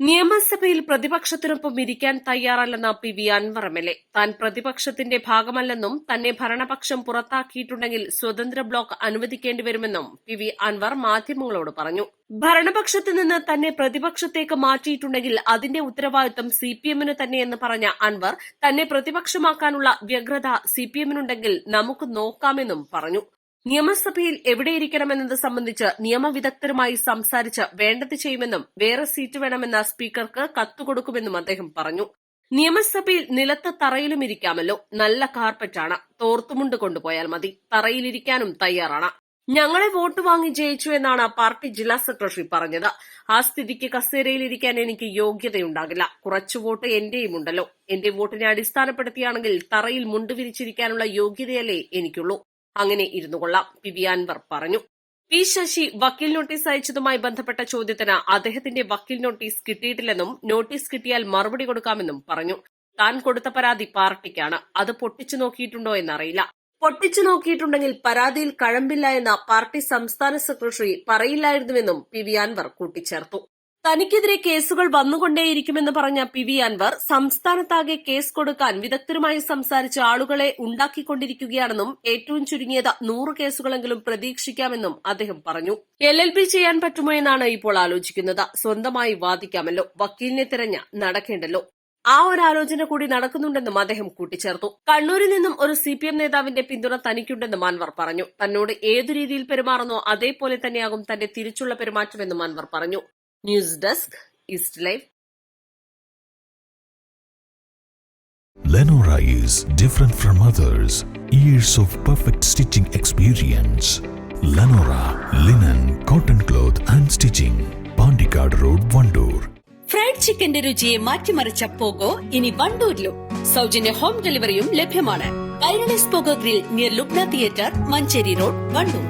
നിയമസഭയിൽ പ്രതിപക്ഷത്തിനൊപ്പം ഇരിക്കാൻ തയ്യാറല്ലെന്ന P V Anvar M L A. താൻ പ്രതിപക്ഷത്തിന്റെ ഭാഗമല്ലെന്നും തന്നെ ഭരണപക്ഷം പുറത്താക്കിയിട്ടുണ്ടെങ്കിൽ സ്വതന്ത്ര ബ്ലോക്ക് അനുവദിക്കേണ്ടി വരുമെന്നും പി വി അൻവർ മാധ്യമങ്ങളോട് പറഞ്ഞു. ഭരണപക്ഷത്ത് നിന്ന് തന്നെ പ്രതിപക്ഷത്തേക്ക് മാറ്റിയിട്ടുണ്ടെങ്കിൽ അതിന്റെ ഉത്തരവാദിത്വം സി പി എമ്മിന് തന്നെയെന്ന് പറഞ്ഞ അൻവർ തന്നെ പ്രതിപക്ഷമാക്കാനുള്ള വ്യഗ്രത സി പി എമ്മിനുണ്ടെങ്കിൽ നമുക്ക് നോക്കാമെന്നും പറഞ്ഞു. നിയമസഭയിൽ എവിടെയിരിക്കണമെന്നത് സംബന്ധിച്ച് നിയമവിദഗ്ധരുമായി സംസാരിച്ച് വേണ്ടത് ചെയ്യുമെന്നും വേറെ സീറ്റ് വേണമെന്ന സ്പീക്കർക്ക് കത്തുകൊടുക്കുമെന്നും അദ്ദേഹം പറഞ്ഞു. നിയമസഭയിൽ നിലത്ത് തറയിലും ഇരിക്കാമല്ലോ. നല്ല കാർപ്പറ്റാണ്. തോർത്തുമുണ്ട് കൊണ്ടുപോയാൽ മതി. തറയിലിരിക്കാനും തയ്യാറാണ്. ഞങ്ങളെ വോട്ട് വാങ്ങി ജയിച്ചു എന്നാണ് പാർട്ടി ജില്ലാ സെക്രട്ടറി പറഞ്ഞത്. ആ സ്ഥിതിക്ക് കസേരയിൽ കസേരയിലിരിക്കാൻ എനിക്ക് യോഗ്യതയുണ്ടാകില്ല. കുറച്ചു വോട്ട് എന്റെയും ഉണ്ടല്ലോ. എന്റെ വോട്ടിനെ അടിസ്ഥാനപ്പെടുത്തിയാണെങ്കിൽ തറയിൽ മുണ്ടുവിരിച്ചിരിക്കാനുള്ള യോഗ്യതയല്ലേ എനിക്കുള്ളൂ. അങ്ങനെ ഇരുന്നു കൊള്ളാം പി അൻവർ പറഞ്ഞു. പി ശശി വക്കീൽ നോട്ടീസ് അയച്ചതുമായി ബന്ധപ്പെട്ട ചോദ്യത്തിന് അദ്ദേഹത്തിന്റെ വക്കീൽ നോട്ടീസ് കിട്ടിയിട്ടില്ലെന്നും നോട്ടീസ് കിട്ടിയാൽ മറുപടി കൊടുക്കാമെന്നും പറഞ്ഞു. താൻ കൊടുത്ത പരാതി പാർട്ടിക്കാണ്. അത് പൊട്ടിച്ചു നോക്കിയിട്ടുണ്ടോ എന്നറിയില്ല. പൊട്ടിച്ചു നോക്കിയിട്ടുണ്ടെങ്കിൽ പരാതിയിൽ കഴമ്പില്ല എന്ന പാർട്ടി സംസ്ഥാന സെക്രട്ടറി പറയില്ലായിരുന്നുവെന്നും പി വി അൻവർ കൂട്ടിച്ചേർത്തു. തനിക്കെതിരെ കേസുകൾ വന്നുകൊണ്ടേയിരിക്കുമെന്ന് പറഞ്ഞ പി വി അൻവർ സംസ്ഥാനത്താകെ കേസ് കൊടുക്കാൻ വിദഗ്ധരുമായി സംസാരിച്ച ആളുകളെ ഉണ്ടാക്കിക്കൊണ്ടിരിക്കുകയാണെന്നും ഏറ്റവും ചുരുങ്ങിയത് നൂറ് കേസുകളെങ്കിലും പ്രതീക്ഷിക്കാമെന്നും അദ്ദേഹം പറഞ്ഞു. എൽ എൽ ബി ചെയ്യാൻ പറ്റുമോ എന്നാണ് ഇപ്പോൾ ആലോചിക്കുന്നത്. സ്വന്തമായി വാദിക്കാമല്ലോ. വക്കീലിനെ തിരഞ്ഞ് നടക്കേണ്ടല്ലോ. ആ ഒരു ആലോചന കൂടി നടക്കുന്നുണ്ടെന്നും അദ്ദേഹം കൂട്ടിച്ചേർത്തു. കണ്ണൂരിൽ നിന്നും ഒരു സി പി എം നേതാവിന്റെ പിന്തുണ തനിക്കുണ്ടെന്നും അൻവർ പറഞ്ഞു. തന്നോട് ഏതു രീതിയിൽ പെരുമാറുന്നോ അതേപോലെ തന്നെയാകും തന്റെ തിരിച്ചുള്ള പെരുമാറ്റമെന്നും അൻവർ പറഞ്ഞു. News desk east live Lenora is different from others. Years of perfect stitching experience. Lenora linen, cotton cloth and stitching. Pandikad Road, Vandoor. Fried ചിക്കന്റെ രുചിയെ മാറ്റിമറിച്ച പോകോ ഇനി വണ്ടൂരിലും സൗജന്യ ഹോം ഡെലിവറിയും ലഭ്യമാണ് Kairali's Pogo grill near Lubna theatre Manjeri road Vandoor